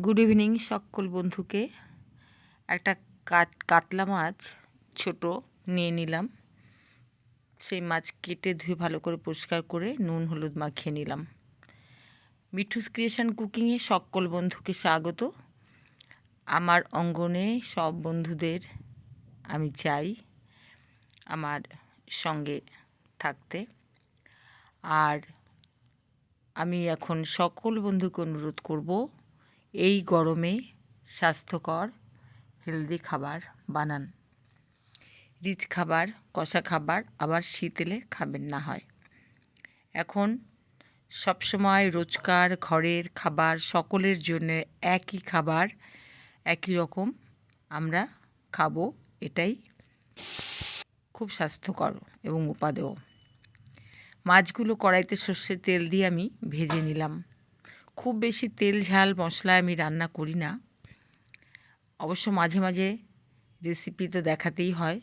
Good evening সকল বন্ধুকে। একটা কাট, কাতলা মাছ ছোট নিয়ে নিলাম। সেই মাছ কেটে ধুয়ে ভালো করে পরিষ্কার করে নুন, হলুদ মাখিয়ে নিলাম। মিঠুস ক্রিয়েশন কুকিংয়ে সকল বন্ধুকে স্বাগত। আমার অঙ্গনে সব বন্ধুদের আমি চাই আমার সঙ্গে থাকতে। আর আমি এখন সকল বন্ধুকে অনুরোধ করব এই গরমে স্বাস্থ্যকর হেলদি খাবার বানান। রিচ খাবার, কষা খাবার আবার শীত এলে খাবেন না হয়। এখন সবসময় রোজকার ঘরের খাবার সকলের জন্য একই খাবার, একই রকম আমরা খাব, এটাই খুব স্বাস্থ্যকর এবং উপাদেয়। মাছগুলো কড়াইতে সর্ষের তেল দিয়ে আমি ভেজে নিলাম। খুব বেশি তেল, ঝাল, মশলা আমি রান্না করি না। অবশ্য মাঝে মাঝে রেসিপি তো দেখাতেই হয়।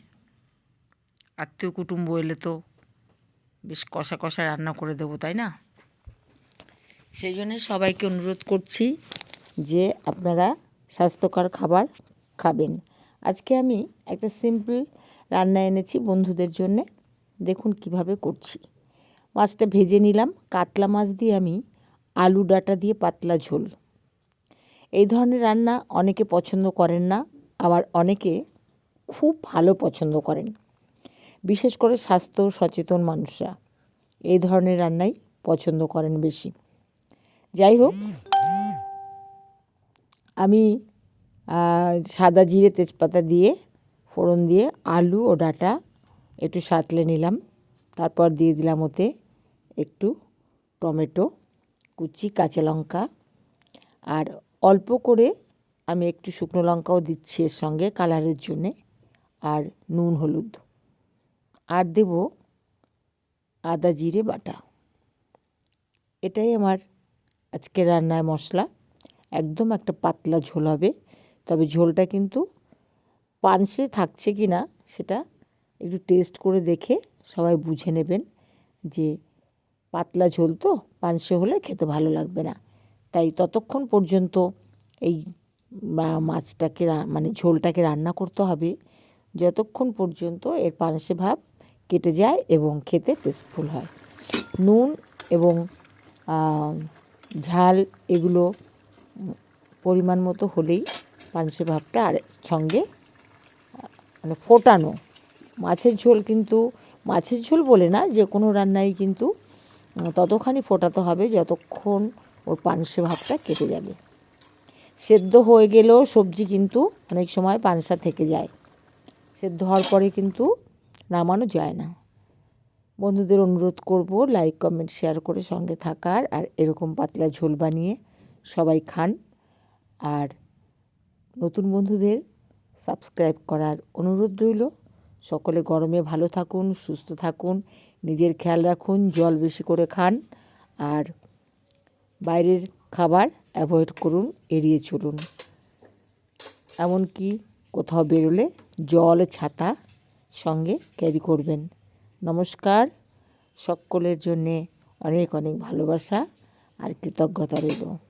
আত্মীয় কুটুম্ব এলে তো বেশ কষা কষা রান্না করে দেবো, তাই না? সেই জন্য সবাইকে অনুরোধ করছি যে আপনারা স্বাস্থ্যকর খাবার খাবেন। আজকে আমি একটা সিম্পল রান্না এনেছি বন্ধুদের জন্যে। দেখুন কীভাবে করছি। মাছটা ভেজে নিলাম। কাতলা মাছ দিয়ে আমি আলু ডাঁটা দিয়ে পাতলা ঝোল। এই ধরনের রান্না অনেকে পছন্দ করেন না, আবার অনেকে খুব ভালো পছন্দ করেন। বিশেষ করে স্বাস্থ্য সচেতন মানুষরা এই ধরনের রান্নাই পছন্দ করেন বেশি। যাই হোক, আমি সাদা জিরে তেজপাতা দিয়ে, ফোড়ন দিয়ে আলু ও ডাঁটা একটু সাঁতলে নিলাম। তারপর দিয়ে দিলাম ওতে একটু টমেটো কুচি কাঁচা লঙ্কা আর অল্প করে আমি একটু শুকনো লঙ্কাও দিচ্ছি এর সঙ্গে কালারের জন্যে আর নুন, হলুদ আর দেব আদা, জিরে, বাটা। এটাই আমার আজকে রান্নায় মশলা। একদম একটা পাতলা ঝোল হবে, তবে ঝোলটা কিন্তু পানসে থাকছে কি না সেটা একটু টেস্ট করে দেখে সবাই বুঝে নেবেন যে পাতলা ঝোল তো, পানসে হলে খেতে ভালো লাগবে না। তাই ততক্ষণ পর্যন্ত এই মাছটাকে মানে ঝোলটাকে রান্না করতে হবে। যতক্ষণ পর্যন্ত এর পানসে ভাব কেটে যায় এবং খেতে টেস্টফুল হয়। নুন এবং ঝাল এগুলো পরিমাণ মতো হলেই পানসে ভাবটা আর সঙ্গে মানে ফোটানো। মাছের ঝোল কিন্তু, মাছের ঝোল বলে না, যে কোনো রান্নাই কিন্তু ততখানি ফোটাতে হবে যতক্ষণ ওর পানসে ভাবটা কেটে যাবে। সেদ্ধ হয়ে গেলেও সবজি কিন্তু অনেক সময় পানসা থেকে যায়। সেদ্ধ হওয়ার পরে কিন্তু নামানো যায় না। বন্ধুদের অনুরোধ করব লাইক কমেন্ট শেয়ার করে সঙ্গে থাকার। আর এরকম পাতলা ঝোল বানিয়ে সবাই খান। আর নতুন বন্ধুদের সাবস্ক্রাইব করার অনুরোধ রইল। সকলে গরমে ভালো থাকুন, সুস্থ থাকুন, নিজের খেয়াল রাখুন, জল বেশি করে খান আর বাইরের খাবার অ্যাভয়েড করুন, এড়িয়ে চলুন। এমনকি কোথাও বেরোলে জল ছাতা সঙ্গে ক্যারি করবেন। নমস্কার। সকলের জন্যে অনেক অনেক ভালোবাসা আর কৃতজ্ঞতা রইল।